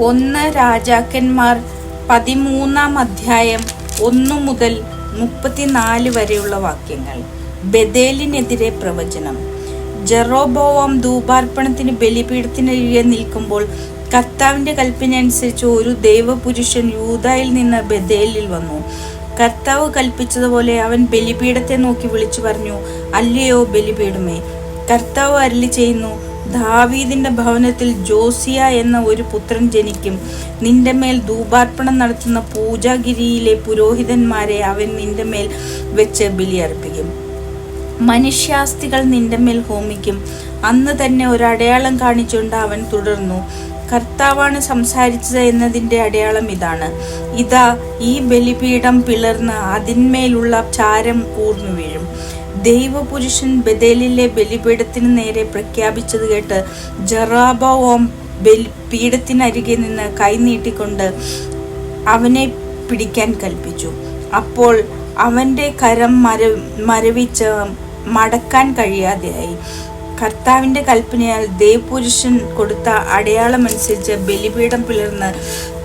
ഒന്ന് രാജാക്കന്മാർ പതിമൂന്നാം അധ്യായം ഒന്നു മുതൽ മുപ്പത്തിനാല് വരെയുള്ള വാക്യങ്ങൾ. ബദേലിനെതിരെ പ്രവചനം. ജെറോബോവാം ധൂപാർപ്പണത്തിന് ബലിപീഠത്തിനെതിരെ നിൽക്കുമ്പോൾ കർത്താവിന്റെ കൽപ്പനയനുസരിച്ച് ഒരു ദൈവപുരുഷൻ യൂതായിൽ നിന്ന് ബദേലിൽ വന്നു. കർത്താവ് കൽപ്പിച്ചതുപോലെ അവൻ ബലിപീഠത്തെ നോക്കി വിളിച്ചു പറഞ്ഞു അല്ലയോ ബലിപീഠമേ കർത്താവ് അരളി ചെയ്യുന്നു ദാവീദിന്റെ ഭവനത്തിൽ ജോസിയ എന്ന ഒരു പുത്രൻ ജനിക്കും. നിന്റെ മേൽ ധൂപാർപ്പണം നടത്തുന്ന പൂജാഗിരിയിലെ പുരോഹിതന്മാരെ അവൻ നിന്റെ മേൽ വെച്ച് ബലിയർപ്പിക്കും. മനുഷ്യാസ്തികൾ നിന്റെ മേൽ ഹോമിക്കും. അന്ന് തന്നെ ഒരു അടയാളം കാണിച്ചുകൊണ്ട് അവൻ തുടർന്നു. കർത്താവാണ് സംസാരിച്ചത് എന്നതിന്റെ അടയാളം ഇതാണ്. ഇതാ ഈ ബലിപീഠം പിളർന്ന് അതിന്മേലുള്ള ചാരം കൂർന്നു വീഴും. ദൈവപുരുഷൻ ബദേലിലെ ബലിപീഠത്തിന് നേരെ പ്രഖ്യാപിച്ചത് കേട്ട് ജറാബോം ബലി പീഠത്തിനരികെ നിന്ന് കൈനീട്ടിക്കൊണ്ട് അവനെ പിടിക്കാൻ കൽപ്പിച്ചു. അപ്പോൾ അവന്റെ കരം മര മരവിച്ച് മടക്കാൻ കഴിയാതെയായി. കർത്താവിന്റെ കൽപ്പനയാൽ ദേവപുരുഷൻ കൊടുത്ത അടയാളമനുസരിച്ച് ബലിപീഠം പിളർന്ന്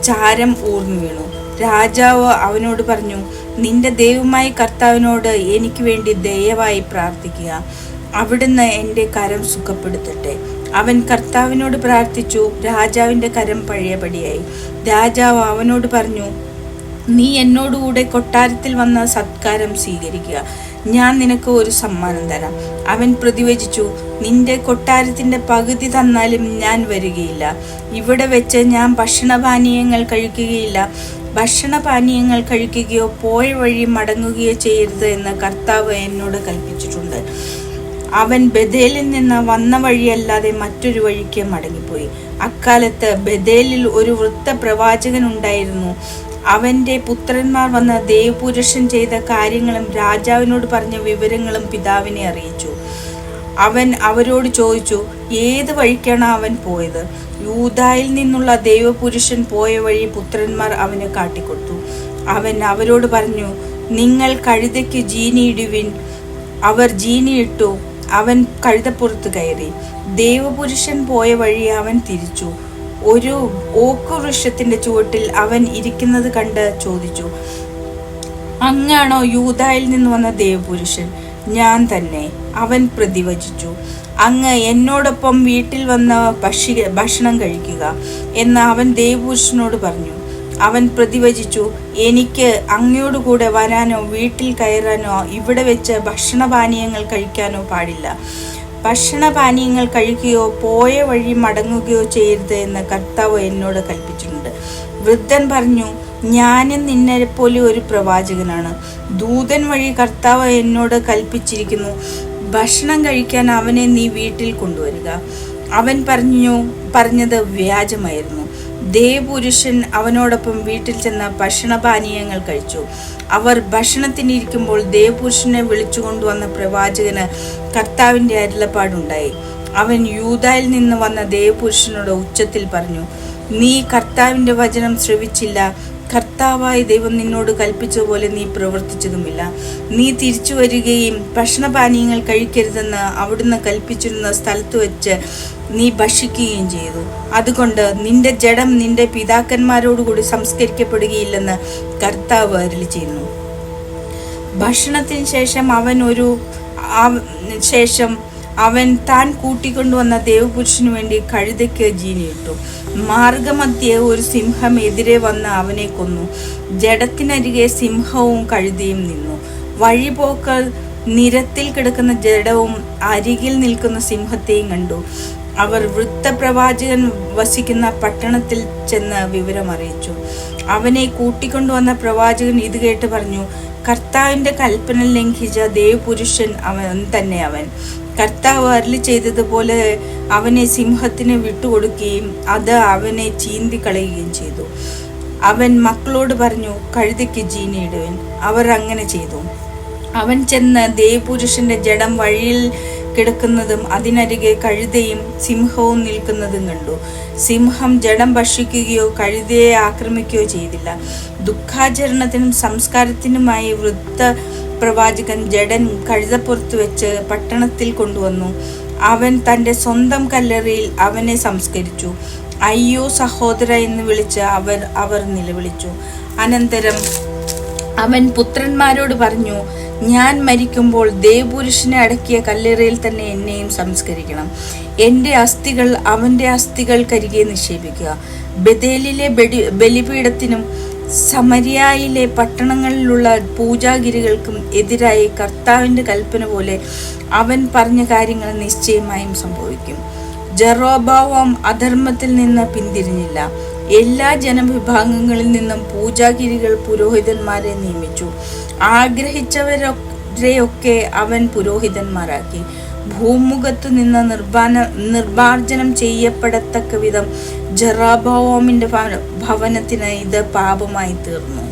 ചാരം ഊർന്നു വീണു. രാജാവ് അവനോട് പറഞ്ഞു നിന്റെ ദൈവമായ കർത്താവിനോട് എനിക്ക് വേണ്ടി ദയവായി പ്രാർത്ഥിക്കുക. അവിടുന്ന് എന്റെ കരം സുഖപ്പെടുത്തട്ടെ. അവൻ കർത്താവിനോട് പ്രാർത്ഥിച്ചു രാജാവിന്റെ കരം പഴയപടിയായി. രാജാവ് അവനോട് പറഞ്ഞു നീ എന്നോടുകൂടെ കൊട്ടാരത്തിൽ വന്ന സത്കാരം സ്വീകരിക്കുക. ഞാൻ നിനക്ക് ഒരു സമ്മാനം തരാം. അവൻ പ്രതിവചിച്ചു നിന്റെ കൊട്ടാരത്തിന്റെ പകുതി തന്നാലും ഞാൻ വരികയില്ല. ഇവിടെ വെച്ച് ഞാൻ ഭക്ഷണപാനീയങ്ങൾ കഴിക്കുകയില്ല. ഭക്ഷണപാനീയങ്ങൾ കഴിക്കുകയോ പോയ വഴി മടങ്ങുകയോ ചെയ്യരുത് എന്ന് കർത്താവ് എന്നോട് കൽപ്പിച്ചിട്ടുണ്ട്. അവൻ ബദേലിൽ നിന്ന് വന്ന വഴിയല്ലാതെ മറ്റൊരു വഴിക്ക് മടങ്ങിപ്പോയി. അക്കാലത്ത് ബദേലിൽ ഒരു വൃത്ത പ്രവാചകൻ ഉണ്ടായിരുന്നു. അവന്റെ പുത്രന്മാർ വന്ന ദേവപുരുഷൻ ചെയ്ത കാര്യങ്ങളും രാജാവിനോട് പറഞ്ഞ വിവരങ്ങളും പിതാവിനെ അറിയിച്ചു. അവൻ അവരോട് ചോദിച്ചു ഏത് വഴിക്കാണ് അവൻ പോയത്? യൂതായിൽ നിന്നുള്ള ദൈവപുരുഷൻ പോയ വഴി പുത്രന്മാർ അവന് കാട്ടിക്കൊടുത്തു. അവൻ അവരോട് പറഞ്ഞു നിങ്ങൾ കഴുതയ്ക്ക് ജീനിയിടുവിൻ അവർ ജീനിയിട്ടു അവൻ കഴുതപ്പുറത്ത് കയറി. ദേവപുരുഷൻ പോയ വഴി അവൻ തിരിച്ചു. ഒരു ഓക്ക് വൃക്ഷത്തിന്റെ ചുവട്ടിൽ അവൻ ഇരിക്കുന്നത് കണ്ട് ചോദിച്ചു അങ്ങാണോ യൂതായിൽ നിന്ന് വന്ന ദേവപുരുഷൻ? ഞാൻ തന്നെ. അവൻ പ്രതിവചിച്ചു. അങ്ങ് എന്നോടൊപ്പം വീട്ടിൽ വന്ന് ഭക്ഷി ഭക്ഷണം കഴിക്കുക എന്ന് അവൻ ദേവപുരുഷനോട് പറഞ്ഞു. അവൻ പ്രതിവചിച്ചു എനിക്ക് അങ്ങയോടുകൂടെ വരാനോ വീട്ടിൽ കയറാനോ ഇവിടെ വെച്ച് ഭക്ഷണപാനീയങ്ങൾ കഴിക്കാനോ പാടില്ല. ഭക്ഷണപാനീയങ്ങൾ കഴിക്കുകയോ പോയ വഴി മടങ്ങുകയോ ചെയ്യരുത് എന്ന് കർത്താവ് എന്നോട് കൽപ്പിച്ചിട്ടുണ്ട്. വൃദ്ധൻ പറഞ്ഞു ഞാനും നിന്നെ പോലെ ഒരു പ്രവാചകനാണ്. ദൂതൻ വഴി കർത്താവ് എന്നോട് കൽപ്പിച്ചിരിക്കുന്നു. ഭക്ഷണം കഴിക്കാൻ അവനെ നീ വീട്ടിൽ കൊണ്ടുവരിക. അവൻ പറഞ്ഞു പറഞ്ഞത് വ്യാജമായിരുന്നു. ദേവപുരുഷൻ അവനോടൊപ്പം വീട്ടിൽ ചെന്ന് ഭക്ഷണപാനീയങ്ങൾ കഴിച്ചു. അവർ ഭക്ഷണത്തിനിരിക്കുമ്പോൾ ദേവപുരുഷനെ വിളിച്ചു കൊണ്ടുവന്ന പ്രവാചകന് കർത്താവിന്റെ അരുളപ്പാടുണ്ടായി. അവൻ യൂതായിൽ നിന്ന് വന്ന ദേവപുരുഷനോട് ഉച്ചത്തിൽ പറഞ്ഞു നീ കർത്താവിന്റെ വചനം ശ്രവിച്ചില്ല. കർത്താവായ ദൈവം നിന്നോട് കൽപ്പിച്ച പോലെ നീ പ്രവർത്തിച്ചതുമില്ല. നീ തിരിച്ചു വരികയും ഭക്ഷണപാനീയങ്ങൾ കഴിക്കരുതെന്ന് അവിടുന്ന് കൽപ്പിച്ചിരുന്ന സ്ഥലത്ത് വെച്ച് നീ ഭക്ഷിക്കുകയും ചെയ്തു. അതുകൊണ്ട് നിന്റെ ജഡം നിന്റെ പിതാക്കന്മാരോടുകൂടി സംസ്കരിക്കപ്പെടുകയില്ലെന്ന് കർത്താവ് അരിൽ ചെയ്യുന്നു. ഭക്ഷണത്തിന് ശേഷം അവൻ ഒരു ശേഷം അവൻ താൻ കൂട്ടിക്കൊണ്ടുവന്ന ദേവപുരുഷനു വേണ്ടി കഴുതയ്ക്ക് ജീനിയിട്ടു. മാർഗമധ്യേ ഒരു സിംഹം എതിരെ വന്ന് അവനെ കൊന്നു. ജഡത്തിനരികെ സിംഹവും കഴുതയും നിന്നു. വഴിപോക്കർ നിരത്തിൽ കിടക്കുന്ന ജഡവും അരികിൽ നിൽക്കുന്ന സിംഹത്തെയും കണ്ടു. അവർ വൃത്തപ്രവാചകൻ വസിക്കുന്ന പട്ടണത്തിൽ ചെന്ന് വിവരമറിയിച്ചു. അവനെ കൂട്ടിക്കൊണ്ടുവന്ന പ്രവാചകൻ ഇത് കേട്ട് പറഞ്ഞു കർത്താവിന്റെ കൽപ്പന ലംഘിച്ച ദേവപുരുഷൻ അവൻ തന്നെ അവൻ. കർത്താവ് അരളി ചെയ്തതുപോലെ അവനെ സിംഹത്തിന് വിട്ടുകൊടുക്കുകയും അത് അവനെ ചീന്തി കളയുകയും ചെയ്തു. അവൻ മക്കളോട് പറഞ്ഞു കഴുതിക്ക് ജീനിയിടുവൻ അവർ അങ്ങനെ ചെയ്തു. അവൻ ചെന്ന് ദേവപുരുഷന്റെ ജഡം വഴിയിൽ കിടക്കുന്നതും അതിനരികെ കഴുതയും സിംഹവും നിൽക്കുന്നതും കണ്ടു. സിംഹം ജഡം ഭക്ഷിക്കുകയോ കഴുതയെ ആക്രമിക്കുകയോ ചെയ്തില്ല. ദുഃഖാചരണത്തിനും സംസ്കാരത്തിനുമായി വൃദ്ധ പ്രവാചകൻ ജഡൻ കഴുതപ്പുറത്ത് വെച്ച് പട്ടണത്തിൽ കൊണ്ടുവന്നു. അവൻ തന്റെ സ്വന്തം കല്ലറയിൽ അവനെ സംസ്കരിച്ചു. അയ്യോ സഹോദര എന്ന് വിളിച്ച് അവർ അവർ നിലവിളിച്ചു. അനന്തരം അവൻ പുത്രന്മാരോട് പറഞ്ഞു ഞാൻ മരിക്കുമ്പോൾ ദേവപുരുഷനെ അടക്കിയ കല്ലറയിൽ തന്നെ എന്നെയും സംസ്കരിക്കണം. എന്റെ അസ്ഥികൾ അവന്റെ അസ്ഥികൾക്കരികെ നിക്ഷേപിക്കുക. ബദേലിലെ ബലി ബലിപീഠത്തിനും സമരിയായിലെ പട്ടണങ്ങളിലുള്ള പൂജാഗിരികൾക്കും എതിരായി കർത്താവിന്റെ കൽപ്പന പോലെ അവൻ പറഞ്ഞ കാര്യങ്ങൾ നിശ്ചയമായും സംഭവിക്കും. ജറോബാവാം അധർമ്മത്തിൽ നിന്ന് പിന്തിരിഞ്ഞില്ല. എല്ലാ ജനവിഭാഗങ്ങളിൽ നിന്നും പൂജാഗിരികൾ പുരോഹിതന്മാരെ നിയമിച്ചു. ആഗ്രഹിച്ചവരൊക്കെ അവൻ പുരോഹിതന്മാരാക്കി. ഭൂമുഖത്തു നിന്ന് നിർബാന നിർമാർജനം ചെയ്യപ്പെടത്തക്ക വിധം ജറാബോമിന്റെ ഭവനത്തിന് ഇത് പാപമായി തീർന്നു.